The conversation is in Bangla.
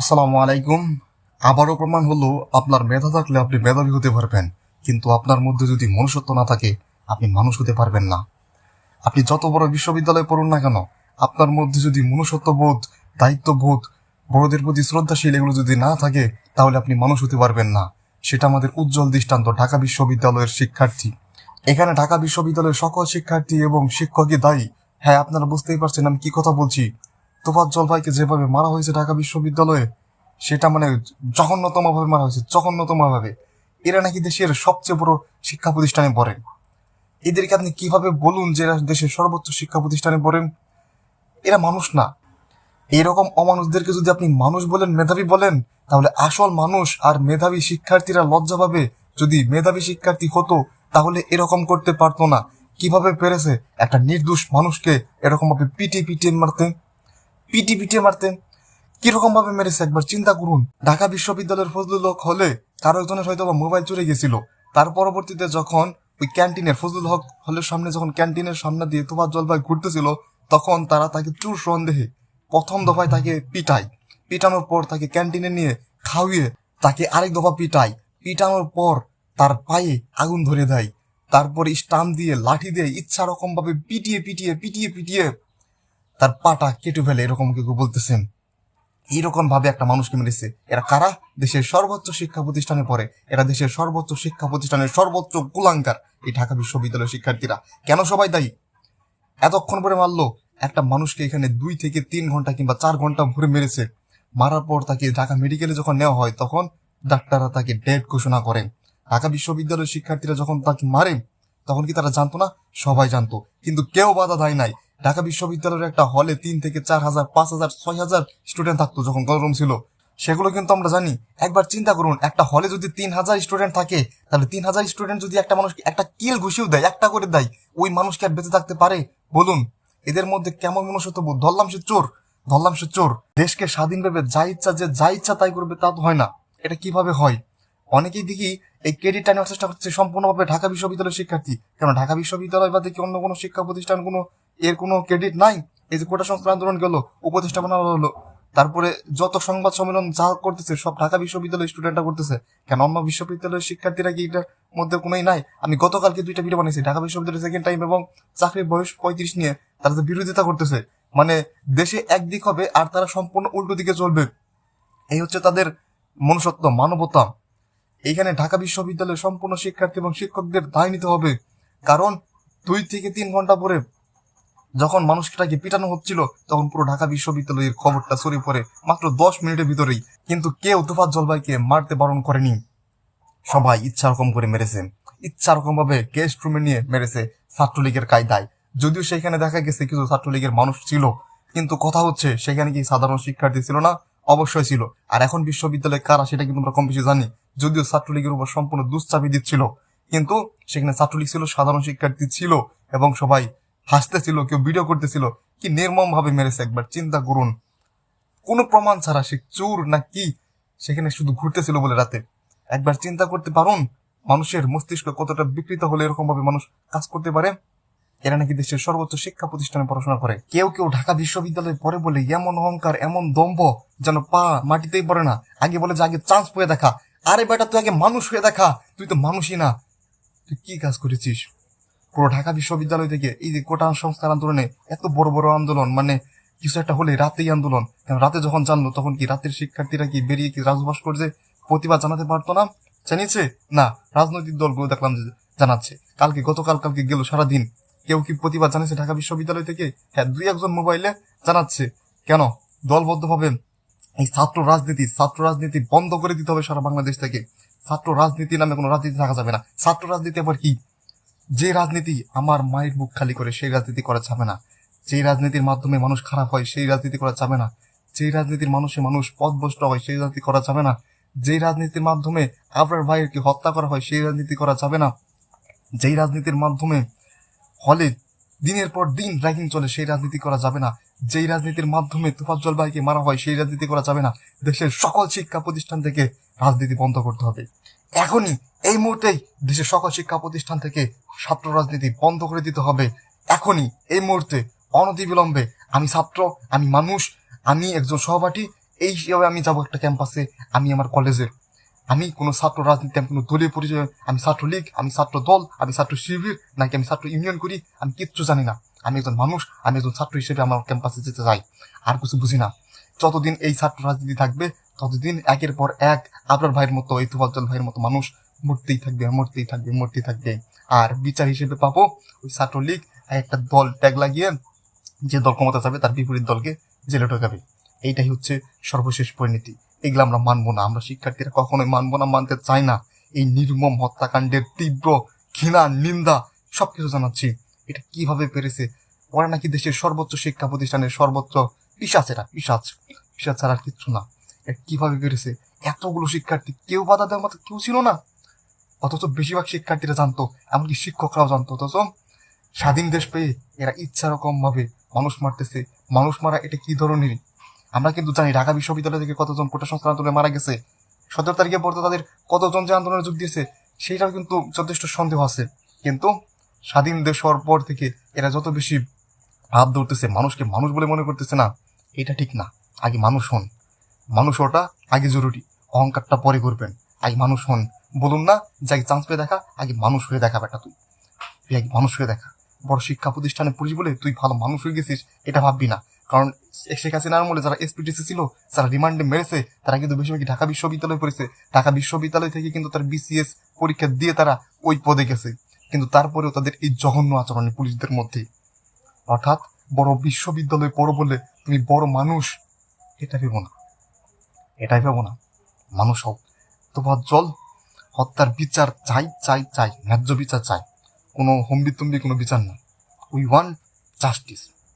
আসসালামু আলাইকুম। আবারও প্রমাণ হলো, আপনার মেধা থাকলে আপনি মেধাবী হতে পারবেন, কিন্তু আপনার মধ্যে যদি মনুষ্যত্ব না থাকে, আপনি মানুষ হতে পারবেন না। আপনি যত বড় বিশ্ববিদ্যালয়ে পড়ুন না কেন, আপনার মধ্যে যদি মনুষ্যত্ব বোধ দায়িত্ববোধ, বড়দের প্রতি শ্রদ্ধাশীল এগুলো যদি না থাকে, তাহলে আপনি মানুষ হতে পারবেন না। সেটা আমাদের উজ্জ্বল দৃষ্টান্ত ঢাকা বিশ্ববিদ্যালয়ের শিক্ষার্থী। এখানে ঢাকা বিশ্ববিদ্যালয়ের সকল শিক্ষার্থী এবং শিক্ষকই দায়ী। হ্যাঁ আপনারা বুঝতেই পারছেন আমি কি কথা বলছি। তোফাজ্জল ভাইকে যেভাবে মারা হয়েছে ঢাকা বিশ্ববিদ্যালয়ে, সেটা মানে জঘন্যতম ভাবে মারা হয়েছে জঘন্যতম ভাবে এরা নাকি দেশের সবচেয়ে বড় শিক্ষা প্রতিষ্ঠানে পড়ে। এদেরকে আপনি কীভাবে বলুন যে এরা দেশের সর্বোচ্চ শিক্ষা প্রতিষ্ঠানে পড়েন এরা মানুষ না। এরকম অমানুষদেরকে যদি আপনি মানুষ বলেন, মেধাবী বলেন, তাহলে আসল মানুষ আর মেধাবী শিক্ষার্থীরা লজ্জা পাবে। যদি মেধাবী শিক্ষার্থী হতো, তাহলে এরকম করতে পারতো না। কীভাবে পেরেছে? একটা নির্দোষ মানুষকে এরকম ভাবে পিটিয়ে পিটিয়ে মারতে। পিটি পিটিয়ে মারতেন কীরকম ভাবে মেরেছে একবার চিন্তা করুন। ঢাকা বিশ্ববিদ্যালয়ের ফজলুল হক হলে কারও একজনের হয়তো বা মোবাইল চুরে গেছিল। তার পরবর্তীতে যখন ওই ক্যান্টিনের ফজলুল হক হলের সামনে যখন ক্যান্টিনের সামনে দিয়ে তোফার জলভাই ঘুরতেছিল, তখন তারা তাকে চুর সন্দেহে প্রথম দফায় তাকে পিটায়। পিটানোর পর তাকে ক্যান্টিনে নিয়ে খাওয়িয়ে তাকে আরেক দফা পিটায়। পিটানোর পর তার পায়ে আগুন ধরে দেয়। তারপরে স্টাম্প দিয়ে লাঠি দিয়ে ইচ্ছা রকম ভাবে পিটিয়ে পিটিয়ে পিটিয়ে পিটিয়ে তার পাটা কেটে ফেলে এরকম কেউ বলতেছেন। এইরকম ভাবে একটা মানুষকে মেরেছে। এরা কারা? দেশের সর্বোচ্চ শিক্ষা প্রতিষ্ঠানে পড়ে এরা দেশের সর্বোচ্চ শিক্ষা প্রতিষ্ঠানের সর্বোচ্চ কুলাঙ্কার এই ঢাকা বিশ্ববিদ্যালয়ের শিক্ষার্থীরা। কেন সবাই দায়ী? এতক্ষণ পরে মারলো। একটা মানুষকে এখানে দুই থেকে তিন ঘণ্টা কিংবা চার ঘণ্টা ভরে মেরেছে। মারার পর তাকে ঢাকা মেডিকেলে যখন নেওয়া হয়, তখন ডাক্তাররা তাকে ডেড ঘোষণা করেন। ঢাকা বিশ্ববিদ্যালয়ের শিক্ষার্থীরা যখন তাকে মারে, তখন কি তারা জানতো না? সবাই জানতো। কিন্তু কেউ বাধা দেয় নাই। ঢাকা বিশ্ববিদ্যালয়ের একটা হলে তিন থেকে চার হাজার, পাঁচ হাজার, ছয় হাজার স্টুডেন্ট থাকতো যখন গরম ছিল। সেগুলো কিন্তু আমরা জানি। একবার চিন্তা করুন, একটা হলে যদি তিন হাজার স্টুডেন্ট থাকে, তাহলে তিন হাজার স্টুডেন্ট যদি একটা মানুষকে একটা কিল ঘুষিও দেয়, একটা করে দেয়, ওই মানুষকে আর বেঁচে থাকতে পারে? বলুন, এদের মধ্যে কেমন মনুষ্যত্ব বোধ? ধরলাম সে চোর, ধরলাম সে চোর। দেশকে স্বাধীন ভেবে যা ইচ্ছা যে যা ইচ্ছা তাই করবে, তা তো হয় না। এটা কীভাবে হয়? অনেকেই দেখি এই ক্রেডিটটা নেওয়ার চেষ্টা করছে সম্পূর্ণভাবে ঢাকা বিশ্ববিদ্যালয়ের শিক্ষার্থী। কেন ঢাকা বিশ্ববিদ্যালয় বাদে কি অন্য কোনো শিক্ষা প্রতিষ্ঠান কোনো এর কোনো ক্রেডিট নাই? এই যে কোটা সংস্কার আন্দোলন গেল উপদেষ্টা বানানো হলো তারপরে যত সংবাদ সম্মেলন যা করতেছে, সব ঢাকা বিশ্ববিদ্যালয়ের স্টুডেন্টরা করতেছে। কেন অন্য বিশ্ববিদ্যালয়ের শিক্ষার্থীরা কি এটার মধ্যে কোনোই নাই? আমি গতকালকে দুইটা ভিডিও বানিয়েছি, ঢাকা বিশ্ববিদ্যালয়ের সেকেন্ড টাইম এবং চাকরির বয়স পঁয়ত্রিশ নিয়ে তারা যে বিরোধিতা করতেছে। মানে দেশে একদিক হবে আর তারা সম্পূর্ণ উল্টো দিকে চলবে। এই হচ্ছে তাদের মনুষ্যত্ব, মানবতা। এইখানে ঢাকা বিশ্ববিদ্যালয়ের সম্পূর্ণ শিক্ষার্থী এবং শিক্ষকদের দায় নিতে হবে। কারণ দুই থেকে তিন ঘণ্টা পরে যখন মানুষটাকে পিটানো হচ্ছিল, তখন পুরো ঢাকা বিশ্ববিদ্যালয়ের খবরটা ছড়িয়ে পড়ে মাত্র দশ মিনিটের ভিতরেই। কিন্তু কেউ তুফাত জলভাইকে মারতে বারণ করেনি। সবাই ইচ্ছা রকম করে মেরেছে। ইচ্ছা রকম ভাবে গেস্ট রুমে নিয়ে মেরেছে ছাত্রলীগের কায়দায়। যদিও সেখানে দেখা গেছে কিছু ছাত্রলীগের মানুষ ছিল, কিন্তু কথা হচ্ছে সেখানে কি সাধারণ শিক্ষার্থী ছিল না? অবশ্যই ছিল। আর এখন বিশ্ববিদ্যালয়ে কারা, সেটা কিন্তু আমরা কম বেশি জানি? যদিও ছাত্রলীগের উপর সম্পূর্ণ দুশ্চাপি দিচ্ছিল, কিন্তু সেখানে ছাত্রলীগ ছিল, সাধারণ শিক্ষার্থী ছিল এবং সবাই হাসতেছিল, কেউ ভিডিও করতেছিল, কি নির্মম ভাবে মেরেছে একবার, চিন্তা করুন। কোনো প্রমাণ ছাড়া সে চোর না কি, সেখানে শুধু ঘুরতেছিল বলে রাতে। একবার চিন্তা করতে পারুন, মানুষের মস্তিষ্ক কতটা বিকৃত হলে এরকম ভাবে মানুষ কাজ করতে পারে? এরা নাকি দেশের সর্বোচ্চ শিক্ষা প্রতিষ্ঠানে পড়াশোনা করে। কেউ কেউ ঢাকা বিশ্ববিদ্যালয়ে পড়ে বলে এমন অহংকার, এমন দম্ভ, যেন পা মাটিতেই পড়ে না। আগে বলে যে, আগে চান্স পেয়ে দেখা। আরে বেটা, তুই আগে মানুষ হয়ে দেখা। তুই তো মানুষই না। তুই কি কাজ করেছিস? পুরো ঢাকা বিশ্ববিদ্যালয় থেকে এই যে কোটা সংস্কার আন্দোলনে এত বড় বড় আন্দোলন মানে কিছু একটা হলে রাতেই আন্দোলন। কারণ রাতে যখন জানলো, তখন কি রাতের শিক্ষার্থীরা কি বেরিয়ে কি রাজভাস করছে, প্রতিবাদ জানাতে পারতো না? জানিয়েছে? না, রাজনৈতিক দলগুলো দেখলাম যে জানাচ্ছে। কালকে, গতকাল, কালকে গেল সারাদিন। কেউ কি প্রতিবাদ জানিয়েছে ঢাকা বিশ্ববিদ্যালয় থেকে? হ্যাঁ দুই একজন মোবাইলে জানাচ্ছে। কেন? দলবদ্ধভাবে এই ছাত্র রাজনীতি ছাত্র রাজনীতি বন্ধ করে দিতে হবে সারা বাংলাদেশ থেকে। ছাত্র রাজনীতি নামে কোনো রাজনীতি থাকা যাবে না। ছাত্র রাজনীতি আবার কি? যে রাজনীতি আমার মায়ের মুখ খালি করে সেই রাজনীতি করা যাবে না। যে রাজনীতির মাধ্যমে মানুষ খারাপ হয় সেই রাজনীতি করা যাবে না। যে রাজনীতির মানুষে মানুষ পথভ্রষ্ট হয় সেই রাজনীতি করা যাবে না। যে রাজনীতির মাধ্যমে আপনার ভাইয়েরকে হত্যা করা হয় সেই রাজনীতি করা যাবে না। যেই রাজনীতির মাধ্যমে হলে দিনের পর দিন র্যাগিং চলে সেই রাজনীতি করা যাবে না। যেই রাজনীতির মাধ্যমে তুফাজ্জল ভাইকে মারা হয় সেই রাজনীতি করা যাবে না। দেশের সকল শিক্ষা প্রতিষ্ঠান থেকে রাজনীতি বন্ধ করতে হবে। এখনই এই মুহূর্তেই দেশের সকল শিক্ষা প্রতিষ্ঠান থেকে ছাত্র রাজনীতি বন্ধ করে দিতে হবে। এখনই, এই মুহূর্তে, অনতিবিলম্বে। আমি ছাত্র, আমি মানুষ, আমি একজন সহপাঠী, এই হিসাবে আমি যাব একটা ক্যাম্পাসে আমি আমার কলেজে আমি কোনো ছাত্র রাজনীতি, আমি কোনো দলীয় পরিচয়, আমি ছাত্রলীগ আমি ছাত্র দল, আমি ছাত্র শিবির, নাকি আমি ছাত্র ইউনিয়ন করি, আমি কিচ্ছু জানি না। আমি একজন মানুষ, আমি একজন ছাত্র হিসেবে আমার ক্যাম্পাসে যেতে চাই। আর কিছু বুঝি না। যতদিন এই ছাত্র রাজনীতি থাকবে, ততদিন একের পর এক আপনার ভাইয়ের মতো এই ভাইয়ের মতো মানুষ মরতেই থাকবে মরতেই থাকবে মরতেই থাকবে। আর বিচার হিসেবে পাবো ওই ছাত্রলীগ একটা দল ট্যাগ লাগিয়ে যে দল ক্ষমতা যাবে তার বিপরীত দলকে জেলে ঢোকাবে। এইটাই হচ্ছে সর্বশেষ পরিণতি। এগুলো আমরা মানবো না। আমরা শিক্ষার্থীরা কখনোই মানবো না, মানতে চাই না। এই নির্মম হত্যাকাণ্ডের তীব্র ঘৃণা, নিন্দা সবকিছু জানাচ্ছি। এটা কীভাবে পেরেছে? ওরা নাকি দেশের সর্বোচ্চ শিক্ষা প্রতিষ্ঠানের সর্বোচ্চ পিসাচ, এটা পিসাচ। পিসাচ ছাড়া কিচ্ছু না। এটা কীভাবে পেরেছে? এতগুলো শিক্ষার্থী কেউ বাধা দেওয়ার মতো কেউ ছিল না। অথচ বেশিরভাগ শিক্ষার্থীরা জানতো, এমনকি শিক্ষকরাও জানতো। অথচ স্বাধীন দেশ পেয়ে এরা ইচ্ছা রকম ভাবে মানুষ মারতেছে। মানুষ মারা এটা কি ধরনের? আমরা কিন্তু জানি ঢাকা বিশ্ববিদ্যালয় থেকে কতজন কোটা সংস্কার আন্দোলনে মারা গেছে। সতেরো তারিখে পড়তে তাদের কতজন যে আন্দোলনে যোগ দিয়েছে সেইটাও কিন্তু যথেষ্ট সন্দেহ আছে। কিন্তু স্বাধীন দেশ হওয়ার পর থেকে এরা যত বেশি ভাব ধরতেছে, মানুষকে মানুষ বলে মনে করতেছে না, এটা ঠিক না। আগে মানুষ হন। মানুষ ওটা আগে জরুরি। অহংকারটা পরে করবেন। আগে মানুষ হন। বলুন না যে আগে চান্স পেয়ে দেখা, আগে মানুষ হয়ে দেখা বেটা তুই। তুই আগে মানুষ হয়ে দেখা। বড় শিক্ষা প্রতিষ্ঠানে পুলিশ বলে তুই ভালো মানুষ হয়ে গেছিস, এটা ভাববি না। কারণ শেখ হাসিনার আমলে যারা এসপিটিসি ছিল, যারা রিমান্ডে মেরেছে, তারা কিন্তু বেশিরভাগই ঢাকা বিশ্ববিদ্যালয়ে পড়েছে। ঢাকা বিশ্ববিদ্যালয় থেকে কিন্তু তার বিসিএস পরীক্ষা দিয়ে তারা ওই পদে গেছে। কিন্তু তারপরেও তাদের এই জঘন্য আচরণে পুলিশদের মধ্যে। অর্থাৎ বড় বিশ্ববিদ্যালয়ে পড়ো বলে তুমি বড় মানুষ, এটা ভেবো না। এটাই ভেবো না। মানুষ হও। তোমার জল হত্যার বিচার চাই চাই চাই, ন্যায্য বিচার চাই। কোনো হম্বিতম্বি, কোনো বিচার না। We want justice